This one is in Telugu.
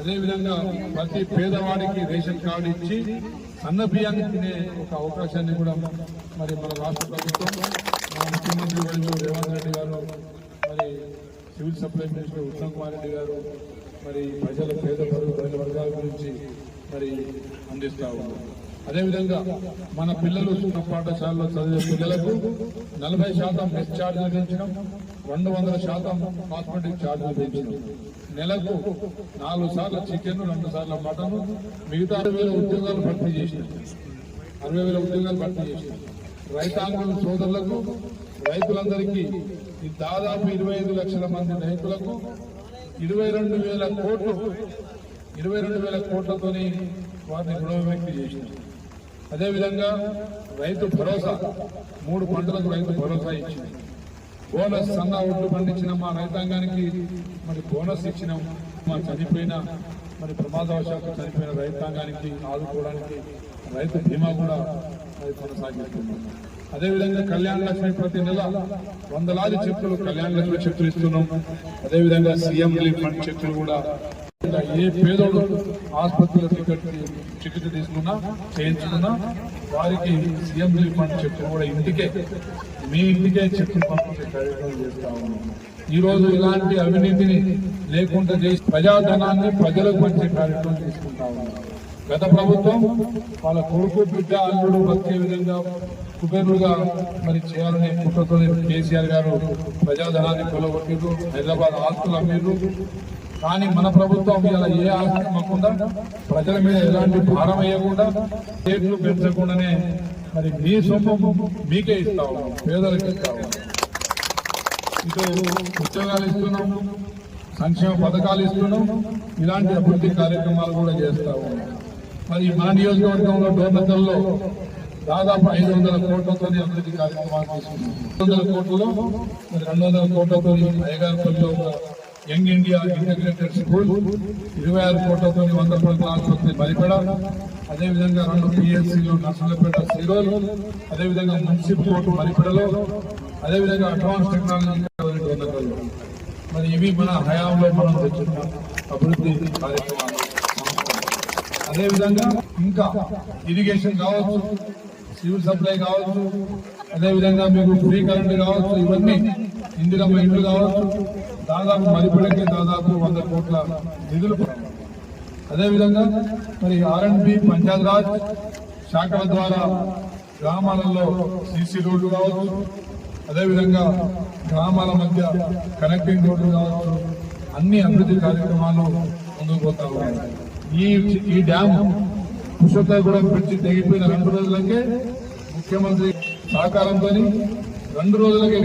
అదేవిధంగా ప్రతి పేదవాడికి రేషన్ కార్డు ఇచ్చి అన్న బియ్యాన్ని తినే ఒక అవకాశాన్ని కూడా మరి మన రాష్ట్ర ప్రభుత్వం మన ముఖ్యమంత్రి వర్యులు రేవంత్ రెడ్డి గారు మరి civil supply minister Uttam Kumar Reddy garu మరి ప్రజల పేద పరుగు ప్రజల వర్గాల గురించి మరి అందిస్తా ఉన్నారు అదేవిధంగా మన పిల్లలు చిన్న పాఠశాలలో చదివే పిల్లలకు నలభై శాతం మెస్ ఛార్జీలు పెంచడం రెండు వందల శాతం కాస్మెటిక్ ఛార్జీలు పెంచడం నెలకు నాలుగు సార్లు చికెన్ రెండు సార్లు మటన్ మిగతా అరవై వేల ఉద్యోగాలు భర్తీ చేసినాం అరవై వేల ఉద్యోగాలు భర్తీ చేసినాం రైతాంగం సోదరులకు రైతులందరికీ ఈ దాదాపు ఇరవై ఐదు లక్షల మంది రైతులకు ఇరవై రెండు వేల కోట్లు ఇరవై రెండు వేల కోట్లతోని వారిని రుణవిముక్తి చేసినాం అదేవిధంగా రైతు భరోసా మూడు పంటలకు రైతు భరోసా ఇచ్చింది. బోనస్ సన్న ఒడ్లు పండించిన మా రైతాంగానికి. మరి బోనస్ ఇచ్చినాం. మా చనిపోయిన మరి ప్రమాదవశాత్తు చనిపోయిన రైతాంగానికి ఆదుకోవడానికి రైతు బీమా కూడా మరి కొనసాగిస్తున్నాం. అదేవిధంగా కళ్యాణ లక్ష్మి ప్రతి నెల వందలాది చెక్కులు కళ్యాణ లక్ష్మి చెక్కులు ఇస్తున్నాం. అదేవిధంగా సీఎం రిలీఫ్ ఫండ్ చెక్కులు కూడా ఇలా ఏ పేదోడు ఆసుపత్రిలో టికెట్ చికిత్స తీసుకున్నా చేయించుకున్నా వారికి సీఎం రిలీఫ్ ఫండ్ కూడా ఇంటికే మీ ఇంటికే చెక్కులు పంపించే కార్యక్రమం చేస్తా ఉన్నాం. ఇలాంటి అవినీతిని లేకుండా చేసి ప్రజాధనాన్ని ప్రజలకు పంచే కార్యక్రమం తీసుకుంటా ఉన్నాం. గత ప్రభుత్వం వాళ్ళ కొడుకు బిడ్డ అల్లుడు బతికే విధంగా కుబేరుగా మరి చేయాలనే కుట్రతో కేసీఆర్ గారు ప్రజాధనాన్ని కొలగొట్టిరు హైదరాబాద్ ఆస్తులు అమ్మిరు కానీ మన ప్రభుత్వం ఇలా ఏ ఆస్తి అమ్మకుండా ప్రజల మీద ఎలాంటి భారం వేయకుండా రేట్లు పెంచకుండానే మరి మీ సొమ్ము మీకే ఇస్తా పేదలకు ఇస్తా ఇటు ఉద్యోగాలు ఇస్తున్నాం సంక్షేమ పథకాలు ఇస్తున్నాం ఇలాంటి అభివృద్ధి కార్యక్రమాలు కూడా చేస్తాము. మరి మన నియోజకవర్గంలో డోర్నతల్లో దాదాపు ఐదు వందల కోట్లతో అభివృద్ధి కార్యక్రమాలు తీసుకున్నాం ఐదు వందల కోట్లలో రెండు వందల కోట్లతో అయ్యగారిపల్లిలో ఒక యంగ్ ఇండియా ఇంటిగ్రేటెడ్ స్కూల్ ఇరవై ఆరు కోట్లతో వంద పడకల ఆసుపత్రి బలిపడ అదేవిధంగా రెండు పిఎస్సీలు నర్సలపేట సీరోలు అదేవిధంగా మున్సిపల్ కోర్టు బలిపడలో అదేవిధంగా అడ్వాన్స్ టెక్నాలజీ మరి ఇవి మన హయాంలో మనం తెచ్చుకున్న అభివృద్ధి కార్యక్రమాలు. అదేవిధంగా ఇంకా ఇరిగేషన్ కావచ్చు సివిల్ సప్లై కావచ్చు అదేవిధంగా మీకు ఫ్రీ కరెంట్ కావచ్చు ఇవన్నీ ఇందిరమ్మ ఇండ్లు కావచ్చు దాదాపు మరిపడకి దాదాపు వంద కోట్ల నిధులు అదేవిధంగా మరి ఆర్ఎండ్బి పంచాయత్ రాజ్ శాఖల ద్వారా గ్రామాలలో సీసీ రోడ్లు కావచ్చు అదేవిధంగా గ్రామాల మధ్య కనెక్టింగ్ రోడ్లు కావచ్చు అన్ని అభివృద్ధి కార్యక్రమాలు ముందుకు పోతా ఉన్నాయి. ఈ ఈ డ్యామ్ పుష్పతాగూడెం బ్రిడ్జి తెగిపోయిన రెండు రోజులకే ముఖ్యమంత్రి సహకారంతో రెండు రోజులకే